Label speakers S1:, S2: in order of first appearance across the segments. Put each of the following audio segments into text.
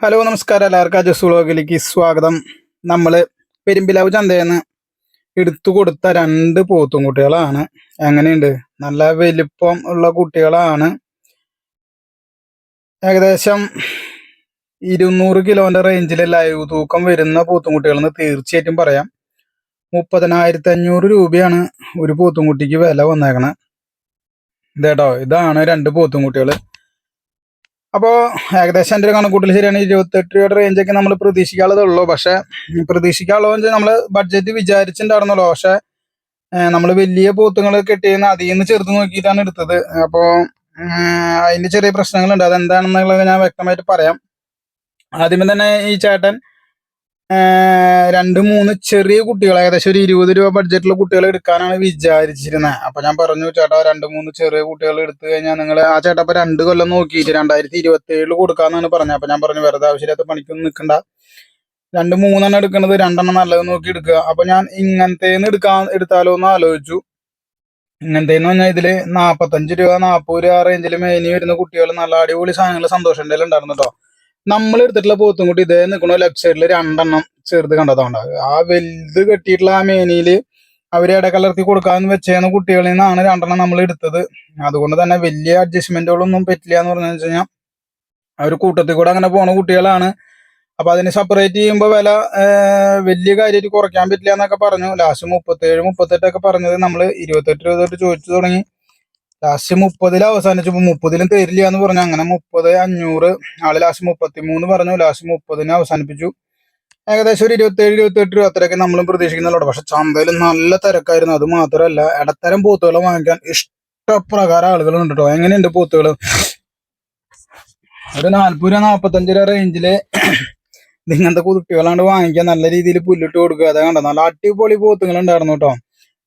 S1: Hello നമസ്കാരം. എല്ലാവർക്കും അജസ് വ്ളോഗിലേക്ക് സ്വാഗതം. നമ്മൾ പെരുമ്പിലാവ് ചന്തയിൽ നിന്ന് എടുത്തു കൊടുത്ത രണ്ട് പോത്തും കുട്ടികളാണ്. എങ്ങനെയുണ്ട്? നല്ല വലിപ്പം ഉള്ള കുട്ടികളാണ്. ഏകദേശം ഇരുന്നൂറ് കിലോന്റെ റേഞ്ചിൽ ലൈവ് തൂക്കം വരുന്ന പോത്തും കുട്ടികളെന്ന് തീർച്ചയായിട്ടും പറയാം. മുപ്പതിനായിരത്തി അഞ്ഞൂറ് രൂപയാണ് ഒരു പോത്തും കുട്ടിക്ക് വില വന്നേക്കണത് ഇതേട്ടോ ഇതാണ് രണ്ട് പോത്തും കുട്ടികൾ അപ്പോൾ ഏകദേശം എന്റെ ഒരു കണക്കൂട്ടിൽ ശരിയാണ് ഇരുപത്തെട്ട് രൂപയുടെ റേഞ്ചൊക്കെ നമ്മൾ പ്രതീക്ഷിക്കാനുള്ളതുള്ളൂ പക്ഷെ പ്രതീക്ഷിക്കാനുള്ളത് വെച്ചാൽ നമ്മൾ ബഡ്ജറ്റ് വിചാരിച്ചിട്ടുണ്ടായിരുന്നല്ലോ. പക്ഷേ നമ്മൾ വലിയ പോത്തുങ്ങൾ കെട്ടിയെന്ന് അതിൽ നിന്ന് ചെറുത് നോക്കിയിട്ടാണ് എടുത്തത്. അപ്പോൾ അതിന്റെ ചെറിയ പ്രശ്നങ്ങളുണ്ട്. അതെന്താണെന്നുള്ളത് ഞാൻ വ്യക്തമായിട്ട് പറയാം. ആദ്യമേ തന്നെ ഈ ചേട്ടൻ രണ്ട് മൂന്ന് ചെറിയ കുട്ടികൾ ഏകദേശം ഒരു ഇരുപത് രൂപ ബഡ്ജറ്റിൽ കുട്ടികൾ എടുക്കാനാണ് വിചാരിച്ചിരുന്നത് അപ്പൊ ഞാൻ പറഞ്ഞു ചേട്ടാ രണ്ട് മൂന്ന് ചെറിയ കുട്ടികൾ എടുത്തു കഴിഞ്ഞാൽ നിങ്ങൾ ആ ചേട്ടാ ഇപ്പൊ രണ്ട് കൊല്ലം നോക്കിയിട്ട് രണ്ടായിരത്തി ഇരുപത്തി ഏഴിൽ കൊടുക്കാന്നാണ് പറഞ്ഞത് അപ്പൊ ഞാൻ പറഞ്ഞു വെറുതെ ആവശ്യമില്ലാത്ത പണിക്കൊന്നും നിൽക്കണ്ട രണ്ട് മൂന്നെണ്ണം എടുക്കുന്നത് രണ്ടെണ്ണം നല്ലത് നോക്കി എടുക്കുക അപ്പൊ ഞാൻ ഇങ്ങനത്തേന്ന് എടുക്കാൻ എടുത്താലോ എന്ന് ആലോചിച്ചു. ഇങ്ങനത്തേന്ന് പറഞ്ഞാൽ ഇതിൽ നാപ്പത്തഞ്ച് രൂപ നാപ്പത് രൂപ റേഞ്ചിൽ മെയിനി വരുന്ന കുട്ടികൾ നല്ല അടിപൊളി സാധനങ്ങൾ സന്തോഷം ഉണ്ടായിരുന്നു കേട്ടോ നമ്മൾ എടുത്തിട്ടുള്ള പോത്തും കൂട്ടി ഇതേ നിൽക്കണ സൈഡിൽ രണ്ടെണ്ണം ചെറുത് കണ്ടതാണ് ആ വലുത് കെട്ടിയിട്ടുള്ള ആ മേനിയിൽ അവർ ഇടകലർത്തി കൊടുക്കാന്ന് വെച്ചേന്ന് കുട്ടികളിൽ നിന്നാണ് രണ്ടെണ്ണം നമ്മൾ എടുത്തത്. അതുകൊണ്ട് തന്നെ വലിയ അഡ്ജസ്റ്റ്മെന്റുകളൊന്നും പറ്റില്ല എന്ന് പറഞ്ഞു കഴിഞ്ഞാൽ അവർ കൂട്ടത്തിൽ കൂടെ അങ്ങനെ പോണ കുട്ടികളാണ്. അപ്പൊ അതിന് സെപ്പറേറ്റ് ചെയ്യുമ്പോൾ വില വലിയ കാര്യമായിട്ട് കുറയ്ക്കാൻ പറ്റില്ല എന്നൊക്കെ പറഞ്ഞു. ലാസ്റ്റ് മുപ്പത്തേഴ് മുപ്പത്തെട്ടൊക്കെ പറഞ്ഞത് നമ്മൾ ഇരുപത്തെട്ട് രൂപ തൊട്ട് ചോദിച്ചു തുടങ്ങി. ലാസ്റ്റ് മുപ്പതിൽ അവസാനിച്ചപ്പോ മുപ്പതിലും തരില്ല എന്ന് പറഞ്ഞു. അങ്ങനെ മുപ്പത് അഞ്ഞൂറ് ആൾ ലാസ്റ്റ് മുപ്പത്തി മൂന്ന് പറഞ്ഞു. ലാസ്റ്റ് മുപ്പതിന് അവസാനിപ്പിച്ചു. ഏകദേശം ഒരു ഇരുപത്തേഴ് ഇരുപത്തെട്ട് രൂപ അത്രയൊക്കെ നമ്മളും പ്രതീക്ഷിക്കുന്നുള്ളൂ. പക്ഷെ ചന്തയിൽ നല്ല തിരക്കായിരുന്നു. അത് മാത്രമല്ല ഇടത്തരം പൂത്തുകൾ വാങ്ങിക്കാൻ ഇഷ്ടപ്രകാരം ആളുകളുണ്ട് കേട്ടോ എങ്ങനെയുണ്ട് പൂത്തുകൾ ഒരു നാല്പത് രൂപ നാൽപ്പത്തഞ്ച് രൂപ റേഞ്ചിൽ ഇങ്ങനത്തെ കുട്ടികളാണ്ട് വാങ്ങിക്കാൻ നല്ല രീതിയിൽ പുല്ലിട്ട് കൊടുക്കുക. അതാ കണ്ടോ നല്ല അടിപൊളി പൂത്തുകൾ ഉണ്ടായിരുന്നു കേട്ടോ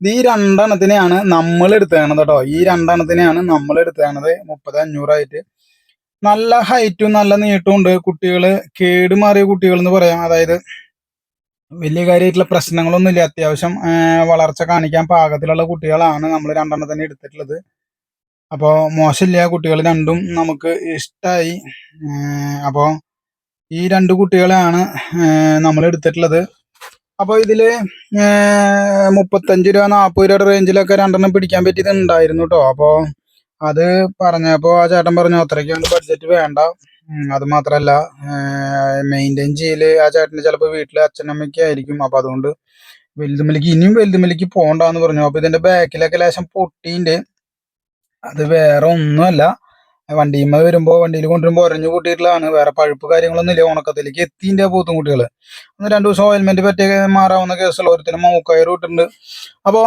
S1: ഈ രണ്ടെണ്ണത്തിനെയാണ് നമ്മൾ എടുത്തേണത് കേട്ടോ ഈ രണ്ടെണ്ണത്തിനെയാണ് നമ്മൾ എടുത്തേണത് മുപ്പത് അഞ്ഞൂറായിട്ട്. നല്ല ഹൈറ്റും നല്ല നീട്ടവും ഉണ്ട്. കുട്ടികൾ കേടുമാറിയ കുട്ടികൾ എന്ന് പറയാം. അതായത് വലിയ കാര്യമായിട്ടുള്ള പ്രശ്നങ്ങളൊന്നും ഇല്ല. അത്യാവശ്യം വളർച്ച കാണിക്കാൻ പാകത്തിലുള്ള കുട്ടികളാണ് നമ്മൾ രണ്ടെണ്ണത്തിന് എടുത്തിട്ടുള്ളത്. അപ്പോൾ മോശമില്ല. കുട്ടികൾ രണ്ടും നമുക്ക് ഇഷ്ടമായി അപ്പോൾ ഈ രണ്ട് കുട്ടികളെയാണ് നമ്മൾ എടുത്തിട്ടുള്ളത്. അപ്പോൾ ഇതിൽ മുപ്പത്തഞ്ച് രൂപ നാൽപ്പത് രൂപയുടെ റേഞ്ചിലൊക്കെ രണ്ടെണ്ണം പിടിക്കാൻ പറ്റിയത് ഉണ്ടായിരുന്നു കേട്ടോ അപ്പോൾ അത് പറഞ്ഞപ്പോൾ ആ ചേട്ടൻ പറഞ്ഞു അത്രയ്ക്കാണ് ബഡ്ജറ്റ് വേണ്ട. അത് മാത്രമല്ല മെയിന്റെയിൻ ചെയ്യൽ ആ ചേട്ടന് ചിലപ്പോൾ വീട്ടിൽ അച്ഛനമ്മയ്ക്ക് ആയിരിക്കും. അപ്പോൾ അതുകൊണ്ട് വലുതുമലിക്ക് ഇനിയും വലുതുമലിക്ക് പോകണ്ടെന്ന് പറഞ്ഞു. അപ്പോൾ ഇതിന്റെ ബാക്കിലൊക്കെ ലേശം പൊട്ടിയിട്ടുണ്ട് അത് വേറെ ഒന്നുമല്ല. വണ്ടിയുമ്മ വരുമ്പോ വണ്ടിയിൽ കൊണ്ടുവരുമ്പോൾ ഒരഞ്ഞു കൂട്ടിയിട്ടുള്ളതാണ്. വേറെ പഴുപ്പ് കാര്യങ്ങളൊന്നും ഇല്ല. ഉണക്കത്തിലേക്ക് എത്തിന്റെ പോത്തും കുട്ടികൾ ഒന്ന് രണ്ടു ദിവസം ഓയിൽമെന്റ് പറ്റിയ മാറാവുന്ന കേസുള്ള ഒരുത്തിന് മൂക്കയർ ഇട്ടുണ്ട് അപ്പോൾ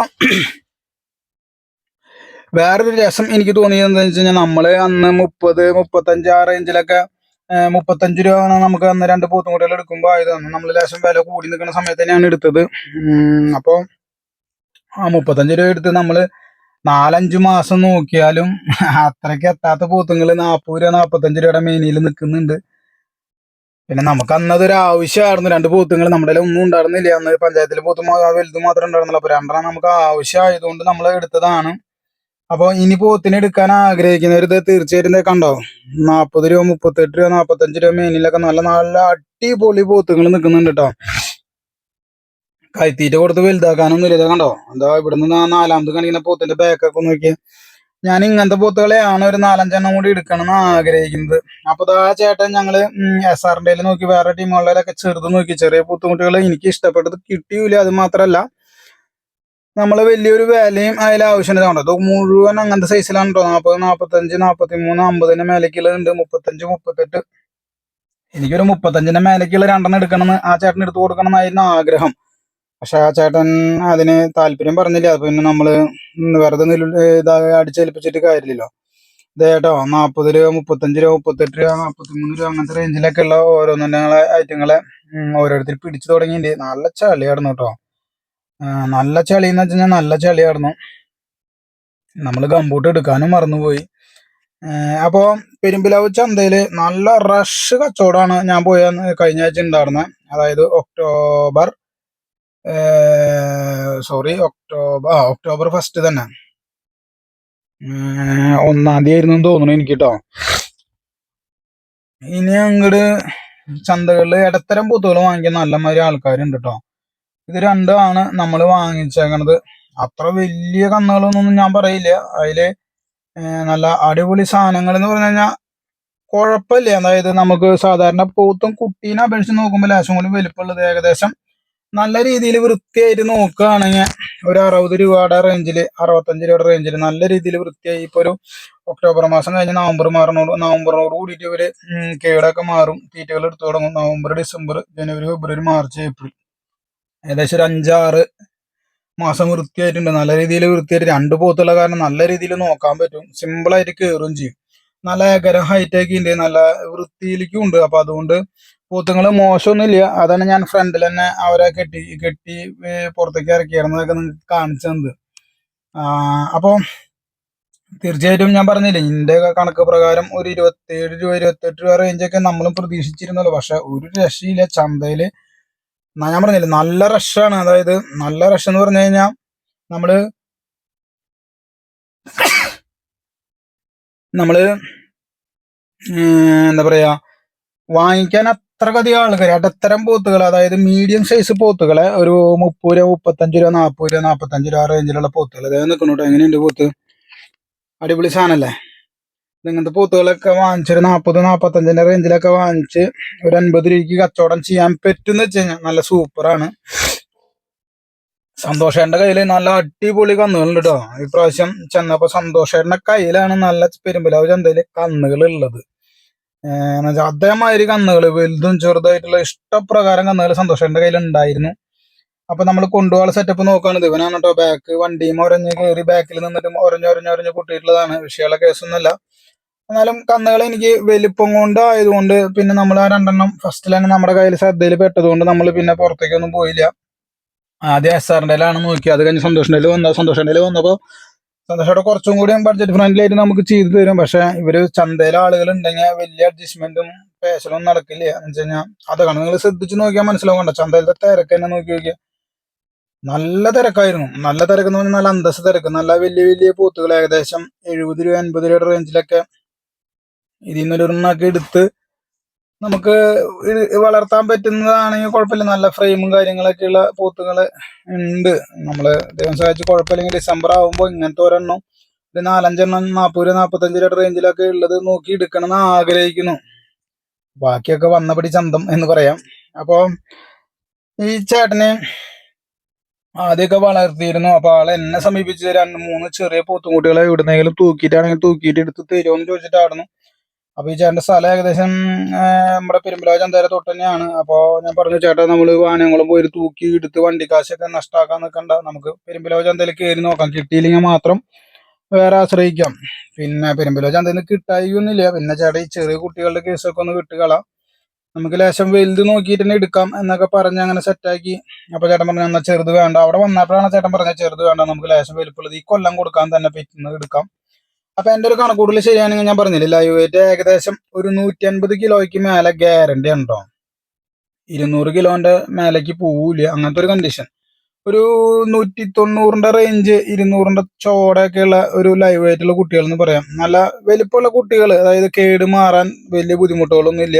S1: വേറൊരു രസം എനിക്ക് തോന്നിയത് എന്താണെന്ന് വെച്ച് കഴിഞ്ഞാൽ നമ്മൾ അന്ന് മുപ്പത് മുപ്പത്തഞ്ച് ആ റേഞ്ചിലൊക്കെ മുപ്പത്തഞ്ച് രൂപ നമുക്ക് അന്ന് രണ്ട് പോത്തും കുട്ടികൾ എടുക്കുമ്പോൾ ആയത്. അന്ന് നമ്മൾ ലേശം വില കൂടി നിൽക്കുന്ന സമയത്ത് തന്നെയാണ് എടുത്തത്. അപ്പോൾ ആ മുപ്പത്തഞ്ച് രൂപ എടുത്ത് നമ്മൾ നാലഞ്ച് മാസം നോക്കിയാലും അത്രയ്ക്ക് എത്താത്ത പൂത്തുങ്ങൾ നാൽപ്പത് രൂപ നാൽപ്പത്തഞ്ച് രൂപയുടെ മേനിയിൽ നിൽക്കുന്നുണ്ട്. പിന്നെ നമുക്ക് അന്നതൊരു ആവശ്യമായിരുന്നു. രണ്ട് പൂത്തുങ്ങൾ നമ്മുടെ ഒന്നും ഉണ്ടായിരുന്നില്ല. അന്ന് പഞ്ചായത്തിൽ പൂത്ത് വലുത് മാത്രമേ ഉണ്ടായിരുന്നുള്ളൂ. അപ്പൊ രണ്ടെണ്ണം നമുക്ക് ആവശ്യമായതുകൊണ്ട് നമ്മൾ എടുത്തതാണ്. അപ്പോൾ ഇനി പോത്തിനെ എടുക്കാൻ ആഗ്രഹിക്കുന്നവർ ഇത് തീർച്ചയായിട്ടും കണ്ടോ? നാൽപ്പത് രൂപ മുപ്പത്തെട്ട് രൂപ നാൽപ്പത്തഞ്ച് രൂപ മേനിലൊക്കെ നല്ല നല്ല അടിപൊളി പോത്തുകൾ നിൽക്കുന്നുണ്ട് കേട്ടോ. കൈത്തീറ്റ കൊടുത്ത് വലുതാക്കാനൊന്നും ഇല്ല ഇത് കണ്ടോ? എന്താ ഇവിടുന്ന് ആ നാലാമത് കാണിക്കുന്ന പോത്തിന്റെ ബാക്കൊക്കെ നോക്കിയാൽ ഞാൻ ഇങ്ങനത്തെ പോത്തുകളെയാണ് ഒരു നാലഞ്ചെണ്ണം കൂടി എടുക്കണം എന്ന് ആഗ്രഹിക്കുന്നത്. അപ്പൊ ആ ചേട്ടൻ ഞങ്ങൾ എസ് ആറിന്റെ നോക്കി വേറെ ടീമുകളിലൊക്കെ ചെറുത് നോക്കി. ചെറിയ പോത്തുകുട്ടികൾ എനിക്ക് ഇഷ്ടപ്പെട്ടത് കിട്ടിയില്ല. അത് മാത്രല്ല നമ്മൾ വലിയൊരു വിലയും അതിൽ ആവശ്യമില്ല. കണ്ടോ? ഇത് മുഴുവൻ അങ്ങനത്തെ സൈസിലാണ് കേട്ടോ നാൽപ്പത് നാൽപ്പത്തഞ്ച് നാൽപ്പത്തി മൂന്ന് അമ്പതിന്റെ മേലേക്കുള്ളത് മുപ്പത്തഞ്ച് മുപ്പത്തെട്ട്. എനിക്കൊരു മുപ്പത്തഞ്ചിന്റെ മേലേക്കുള്ള രണ്ടെണ്ണം എടുക്കണമെന്ന് ആ ചേട്ടൻ എടുത്തു കൊടുക്കണം എന്നായിരുന്നു ആഗ്രഹം. പക്ഷെ ആ ചേട്ടൻ അതിന് താല്പര്യം പറഞ്ഞില്ല. അപ്പൊ പിന്നെ നമ്മൾ വെറുതെ ഇതാ അടിച്ചേൽപ്പിച്ചിട്ട് കാര്യമില്ലല്ലോ. ഇത് കേട്ടോ നാൽപ്പത് രൂപ മുപ്പത്തഞ്ച് രൂപ മുപ്പത്തെട്ട് രൂപ നാൽപ്പത്തിമൂന്ന് രൂപ അങ്ങനത്തെ റേഞ്ചിലൊക്കെ ഉള്ള ഓരോന്നെ ഐറ്റങ്ങളെ ഓരോരുത്തർ പിടിച്ചു തുടങ്ങിയിട്ടുണ്ട്. നല്ല ചളിയായിരുന്നു കേട്ടോ. നല്ല ചളി എന്ന് വെച്ച് കഴിഞ്ഞാൽ നല്ല ചളിയായിരുന്നു. നമ്മൾ കമ്പൂട്ട് എടുക്കാനും മറന്നുപോയി. അപ്പോൾ അപ്പോ പെരുമ്പിലാവ് ചന്തയിൽ നല്ല റഷ് കച്ചവടമാണ് ഞാൻ പോയ കഴിഞ്ഞ ആഴ്ച ഉണ്ടായിരുന്നത് അതായത് ഒക്ടോബർ സോറി ഒക്ടോബർ ആ ഒക്ടോബർ ഫസ്റ്റ് തന്നെ. ഒന്നാം തീയതി ആയിരുന്നു തോന്നുന്നു എനിക്ക് കേട്ടോ ഇനി അങ്ങോട്ട് ചന്തകളിൽ ഇടത്തരം പൂത്തുകൾ വാങ്ങിക്കാൻ നല്ലമാതിരി ആൾക്കാരുണ്ട് കേട്ടോ ഇത് രണ്ടുമാണ് നമ്മൾ വാങ്ങിച്ചേക്കണത്. അത്ര വലിയ കന്നുകളൊന്നും ഞാൻ പറയില്ല. അതിൽ നല്ല അടിപൊളി സാധനങ്ങൾ എന്ന് പറഞ്ഞു കഴിഞ്ഞാൽ കുഴപ്പമില്ല. അതായത് നമുക്ക് സാധാരണ പോത്തും കുട്ടീനെ അപേക്ഷിച്ച് നോക്കുമ്പോൾ ലേശം കൂടി വലിപ്പമുള്ളത് ഏകദേശം നല്ല രീതിയിൽ വൃത്തിയായിട്ട് നോക്കുകയാണെങ്കിൽ ഒരു അറുപത് രൂപയുടെ റേഞ്ചിൽ അറുപത്തഞ്ച് രൂപയുടെ റേഞ്ചിൽ നല്ല രീതിയിൽ വൃത്തിയായി ഇപ്പോൾ ഒരു ഒക്ടോബർ മാസം കഴിഞ്ഞ് നവംബർ മാറണോട് നവംബറിനോട് കൂടിയിട്ട് ഇവർ ഉം കേടൊക്കെ മാറും. തീറ്റകൾ എടുത്തു തുടങ്ങും. നവംബർ ഡിസംബർ ജനുവരി ഫെബ്രുവരി മാർച്ച് ഏപ്രിൽ. ഏകദേശം ഒരു അഞ്ചാറ് മാസം വൃത്തിയായിട്ടുണ്ട്. നല്ല രീതിയിൽ വൃത്തിയായിട്ട് രണ്ട് പോത്തുള്ള കാരണം നല്ല രീതിയിൽ നോക്കാൻ പറ്റും. സിമ്പിളായിട്ട് കയറുകയും ചെയ്യും. നല്ല ഏകരം ഹൈറ്റ് ഒക്കെ ഉണ്ട് നല്ല വൃത്തിയിലേക്കും ഉണ്ട്. അപ്പൊ അതുകൊണ്ട് പോത്തുങ്ങൾ മോശമൊന്നുമില്ല. അതാണ് ഞാൻ ഫ്രണ്ടിൽ തന്നെ അവരെ കെട്ടി കെട്ടി പുറത്തേക്ക് ഇറക്കിയിരുന്നതൊക്കെ നിങ്ങൾക്ക് കാണിച്ചു തന്നത്. അപ്പോൾ തീർച്ചയായിട്ടും ഞാൻ പറഞ്ഞില്ലേ എന്റെ കണക്ക് പ്രകാരം ഒരു ഇരുപത്തിയേഴ് രൂപ ഇരുപത്തെട്ട് രൂപ റേഞ്ചൊക്കെ നമ്മളും പ്രതീക്ഷിച്ചിരുന്നല്ലോ. പക്ഷെ ഒരു രക്ഷയില്ല. ചന്തയിൽ ഞാൻ പറഞ്ഞില്ലേ നല്ല റഷാണ് അതായത് നല്ല റഷ് എന്ന് പറഞ്ഞു കഴിഞ്ഞാൽ നമ്മൾ നമ്മൾ ഏർ എന്താ പറയാ വാങ്ങിക്കാൻ അത്രക്കധികം ആൾക്കാർ ഇടത്തരം പോത്തുകൾ അതായത് മീഡിയം സൈസ് പോത്തുകളെ ഒരു മുപ്പത് രൂപ മുപ്പത്തഞ്ച് രൂപ നാൽപ്പത് രൂപ നാൽപ്പത്തഞ്ച് രൂപ റേഞ്ചിലുള്ള പോത്തുകൾ അതായത് നിൽക്കണോട്ടോ എങ്ങനെയുണ്ട് പോത്ത്? അടിപൊളി സാധനമല്ലേ ഇങ്ങനത്തെ പോത്തുകളൊക്കെ വാങ്ങിച്ചൊരു നാൽപ്പത് നാൽപ്പത്തഞ്ചിന്റെ റേഞ്ചിലൊക്കെ വാങ്ങിച്ച് ഒരു അൻപത് രൂപയ്ക്ക് കച്ചവടം ചെയ്യാൻ പറ്റുമെന്ന് വെച്ച് കഴിഞ്ഞാൽ നല്ല സൂപ്പറാണ് സന്തോഷേന്റെ കയ്യിൽ നല്ല അടിപൊളി കന്നുകളുണ്ട് കേട്ടോ ഇപ്രാവശ്യം ചെന്നപ്പോ സന്തോഷേന്റെ കയ്യിലാണ് നല്ല പെരുമ്പലാവ് ചന്തയിൽ കന്നുകൾ ഉള്ളത് വെച്ചാൽ അതേമാതിരി കന്നുകൾ വലുതും ചെറുതായിട്ടുള്ള ഇഷ്ടപ്രകാരം കന്നുകൾ സന്തോഷേന്റെ കയ്യിൽ ഉണ്ടായിരുന്നു അപ്പൊ നമ്മൾ കൊണ്ടുപോകാനുള്ള സെറ്റപ്പ് നോക്കുകയാണ് ഇവനാണ് കേട്ടോ ബാക്ക് വണ്ടിയും ഒരഞ്ഞ് കയറി ബാക്കിൽ നിന്നിട്ട് ഒരഞ്ഞ് ഒരഞ്ഞ് ഒരഞ്ഞ് കൂട്ടിയിട്ടുള്ളതാണ്. വിഷയമുള്ള കേസൊന്നുമല്ല. എന്നാലും കന്നുകൾ എനിക്ക് വലിപ്പം കൊണ്ട് ആയതുകൊണ്ട് പിന്നെ നമ്മൾ ആ രണ്ടെണ്ണം ഫസ്റ്റിൽ തന്നെ നമ്മുടെ കയ്യിൽ ശ്രദ്ധയിൽ പെട്ടതുകൊണ്ട് നമ്മൾ പിന്നെ പുറത്തേക്കൊന്നും പോയില്ല. ആദ്യം എസ് ആറിന്റെ ആണ് നോക്കി അത് കഴിഞ്ഞ് സന്തോഷിന്റെ വന്ന. സന്തോഷിന്റെ വന്നപ്പോൾ സന്തോഷയുടെ കുറച്ചും കൂടി ബഡ്ജറ്റ് ഫ്രണ്ട്ലി ആയിട്ട് നമുക്ക് ചെയ്തു തരും. പക്ഷെ ഇവർ ചന്തയിലെ ആളുകൾ ഉണ്ടെങ്കിൽ വലിയ അഡ്ജസ്റ്റ്മെന്റും പേശലൊന്നും നടക്കില്ല. എന്ന് വെച്ച് കഴിഞ്ഞാൽ അതാണ് നിങ്ങൾ ശ്രദ്ധിച്ച് നോക്കിയാൽ മനസ്സിലാവണ്ട ചന്തയിലത്തെ തിരക്ക് തന്നെ നോക്കി നോക്കിയാൽ നല്ല തിരക്കായിരുന്നു. നല്ല തിരക്ക് എന്ന് പറഞ്ഞാൽ നല്ല അന്തസ് തിരക്ക്. നല്ല വലിയ വലിയ പൂത്തുകൾ. ഏകദേശം എഴുപത് രൂപ എൺപത് രൂപയുടെ റേഞ്ചിലൊക്കെ ഇതിൽ നിന്നൊരെണ്ണൊക്കെ എടുത്ത് നമുക്ക് വളർത്താൻ പറ്റുന്നതാണെങ്കിൽ കുഴപ്പമില്ല. നല്ല ഫ്രെയിമും കാര്യങ്ങളൊക്കെ ഉള്ള പോത്തുകൾ ഉണ്ട്. നമ്മൾ ദൈവം സഹായിച്ച് കുഴപ്പമില്ലെങ്കിൽ ഡിസംബർ ആകുമ്പോൾ ഇങ്ങനത്തെ ഒരെണ്ണം ഒരു നാലഞ്ചെണ്ണം നാൽപ്പത് രൂപ നാൽപ്പത്തഞ്ച് രൂപയുടെ റേഞ്ചിലൊക്കെ ഉള്ളത് നോക്കി എടുക്കണം എന്ന് ആഗ്രഹിക്കുന്നു. ബാക്കിയൊക്കെ വന്നപടി ചന്തം എന്ന് പറയാം. അപ്പോൾ ഈ ചേട്ടനെ ആദ്യമൊക്കെ വളർത്തിയിരുന്നു. അപ്പൊ ആൾ എന്നെ സമീപിച്ച് രണ്ട് മൂന്ന് ചെറിയ പോത്തുംകുട്ടികളെ എവിടുന്നെങ്കിലും തൂക്കിയിട്ടാണെങ്കിൽ തൂക്കിയിട്ട് എടുത്ത് തരുമോ എന്ന് ചോദിച്ചിട്ടായിരുന്നു. അപ്പൊ ഈ ചേട്ടന്റെ സ്ഥലം ഏകദേശം നമ്മുടെ പെരുമ്പലാവ് ചന്തേരെ തൊട്ട് തന്നെയാണ്. അപ്പൊ ഞാൻ പറഞ്ഞു ചേട്ടാ നമ്മൾ വാഹനങ്ങളും പോയി തൂക്കി എടുത്ത് വണ്ടിക്കാശൊക്കെ നഷ്ടാക്കാൻ നിൽക്കണ്ട നമുക്ക് പെരുമ്പലാവ് ചന്തയിൽ കയറി നോക്കാം. കിട്ടിയില്ലെങ്കിൽ മാത്രം വേറെ ആശ്രയിക്കാം. പിന്നെ പെരുമ്പലാവ് ചന്തയിൽ നിന്ന് കിട്ടായിക്കൊന്നുമില്ല പിന്നെ ചേട്ടാ ഈ ചെറിയ കുട്ടികളുടെ കേസൊക്കെ ഒന്ന് കിട്ടുകളാം നമുക്ക് ലേശം വലുത് നോക്കിയിട്ട് തന്നെ എടുക്കാം എന്നൊക്കെ പറഞ്ഞ് അങ്ങനെ സെറ്റാക്കി അപ്പൊ ചേട്ടൻ പറഞ്ഞു എന്നാ ചെറുത് വേണ്ട. അവിടെ വന്നപ്പോഴാണ് ചേട്ടൻ പറഞ്ഞത് ചെറുത് വേണ്ട. നമുക്ക് ലേശം വലുപ്പുള്ളത് ഈ കൊല്ലം കൊടുക്കാൻ തന്നെ പറ്റുന്നത് എടുക്കാം. അപ്പൊ എന്റെ ഒരു കണക്കൂടൽ ശരിയാണെങ്കിൽ ഞാൻ പറഞ്ഞില്ല? ലൈവ് വെയിറ്റ് ഏകദേശം ഒരു നൂറ്റി അൻപത് കിലോയ്ക്ക് മേലെ ഗ്യാരണ്ടി ഉണ്ടോ ഇരുന്നൂറ് കിലോന്റെ മേലേക്ക് പോവില്ല. അങ്ങനത്തെ ഒരു കണ്ടീഷൻ ഒരു നൂറ്റി തൊണ്ണൂറിന്റെ റേഞ്ച് ഇരുന്നൂറിന്റെ ചോടൊക്കെ ഉള്ള ഒരു ലൈവ് വെയിറ്റുള്ള കുട്ടികൾ എന്ന് പറയാം. നല്ല വലിപ്പമുള്ള കുട്ടികൾ അതായത് കേട് മാറാൻ വലിയ ബുദ്ധിമുട്ടുകളൊന്നും ഇല്ല.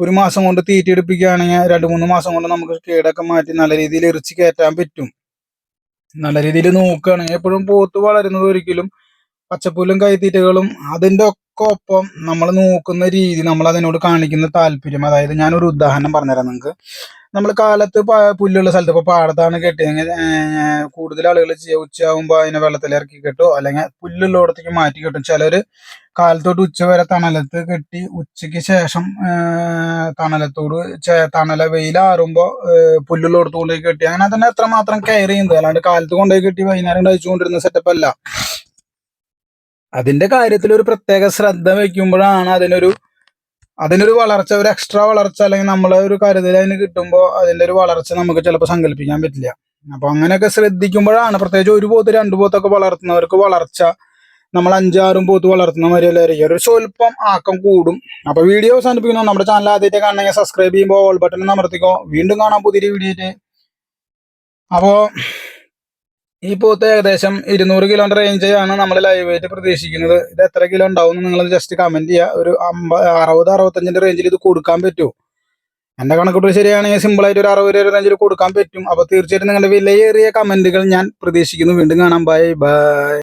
S1: ഒരു മാസം കൊണ്ട് തീറ്റ എടുപ്പിക്കുകയാണെങ്കിൽ രണ്ട് മൂന്ന് മാസം കൊണ്ട് നമുക്ക് കേടൊക്കെ മാറ്റി നല്ല രീതിയിൽ എറിച്ച് കയറ്റാൻ പറ്റും. നല്ല രീതിയിൽ നോക്കുകയാണെങ്കിൽ എപ്പോഴും പോത്ത് വളരുന്നത് ഒരിക്കലും പച്ചപ്പുല്ലും കൈത്തീറ്റകളും അതിന്റെ ഒക്കെ ഒപ്പം നമ്മൾ നോക്കുന്ന രീതി നമ്മൾ അതിനോട് കാണിക്കുന്ന താല്പര്യം. അതായത് ഞാനൊരു ഉദാഹരണം പറഞ്ഞുതരാം നിങ്ങൾക്ക്. നമ്മൾ കാലത്ത് പുല്ലുള്ള സ്ഥലത്ത് ഇപ്പോൾ പാടത്താണ് കെട്ടിയെങ്കിൽ കൂടുതൽ ആളുകൾ ചെയ്യുക ഉച്ചയാകുമ്പോൾ അതിനെ വെള്ളത്തിൽ ഇറക്കി കെട്ടോ അല്ലെങ്കിൽ പുല്ലുള്ളിടത്തേക്ക് മാറ്റി കെട്ടും. ചിലർ കാലത്തോട്ട് ഉച്ച വരെ തണലത്ത് കെട്ടി ഉച്ചയ്ക്ക് ശേഷം തണലത്തോട് തണല വെയിലാറുമ്പോൾ പുല്ലുള്ളിടത്ത് കൊണ്ടുപോയി കെട്ടി. അങ്ങനെ തന്നെ എത്രമാത്രം കെയർ ചെയ്യുന്നത്. അല്ലാണ്ട് കാലത്ത് കൊണ്ടുപോയി കെട്ടി വൈകുന്നേരം കഴിച്ചുകൊണ്ടിരുന്ന സെറ്റപ്പ് അല്ല. അതിന്റെ കാര്യത്തിൽ ഒരു പ്രത്യേക ശ്രദ്ധ വെക്കുമ്പോഴാണ് അതിനൊരു അതിനൊരു വളർച്ച ഒരു എക്സ്ട്രാ വളർച്ച അല്ലെങ്കിൽ നമ്മളെ ഒരു കരുതൽ അതിന് കിട്ടുമ്പോൾ അതിന്റെ ഒരു വളർച്ച നമുക്ക് ചിലപ്പോൾ സങ്കല്പിക്കാൻ പറ്റില്ല. അപ്പൊ അങ്ങനെയൊക്കെ ശ്രദ്ധിക്കുമ്പോഴാണ് പ്രത്യേകിച്ച് ഒരു പോത്ത് രണ്ട് പോത്തൊക്കെ വളർത്തുന്നവർക്ക് വളർച്ച നമ്മൾ അഞ്ചാറും പോത്ത് വളർത്തുന്ന മാതിരിയല്ലായിരിക്കും ഒരു സ്വല്പം ആക്കം കൂടും. അപ്പൊ വീഡിയോ അവസാനിപ്പിക്കുന്നു. നമ്മുടെ ചാനൽ ആദ്യമായിട്ട് കാണണമെങ്കിൽ സബ്സ്ക്രൈബ് ചെയ്യുമ്പോൾ ഓൾ ബട്ടൺ അമർത്തിക്കോ. വീണ്ടും കാണാം പുതിയ വീഡിയോ അപ്പോൾ അപ്പോ ഈ പോത്ത് ഏകദേശം ഇരുന്നൂറ് കിലോന്റെ ആണ് നമ്മൾ ലൈവ് വെയിറ്റ് പ്രതീക്ഷിക്കുന്നത്. ഇത് എത്ര കിലോ ഉണ്ടാവും നിങ്ങൾ ജസ്റ്റ് കമന്റ് ചെയ്യുക ഒരു അമ്പ അറുപത് അറുപത്തഞ്ചിന്റെ റേഞ്ചിൽ ഇത് കൊടുക്കാൻ പറ്റുമോ എന്റെ കണക്കൂട്ടൽ ശരിയാണെങ്കിൽ സിമ്പിൾ ആയിട്ട് ഒരു അറുപത് രൂപ റേഞ്ചിൽ കൊടുക്കാൻ പറ്റും. അപ്പൊ തീർച്ചയായിട്ടും നിങ്ങളുടെ വിലയേറിയ കമന്റുകൾ ഞാൻ പ്രതീക്ഷിക്കുന്നു. വീണ്ടും കാണാം. Bye bye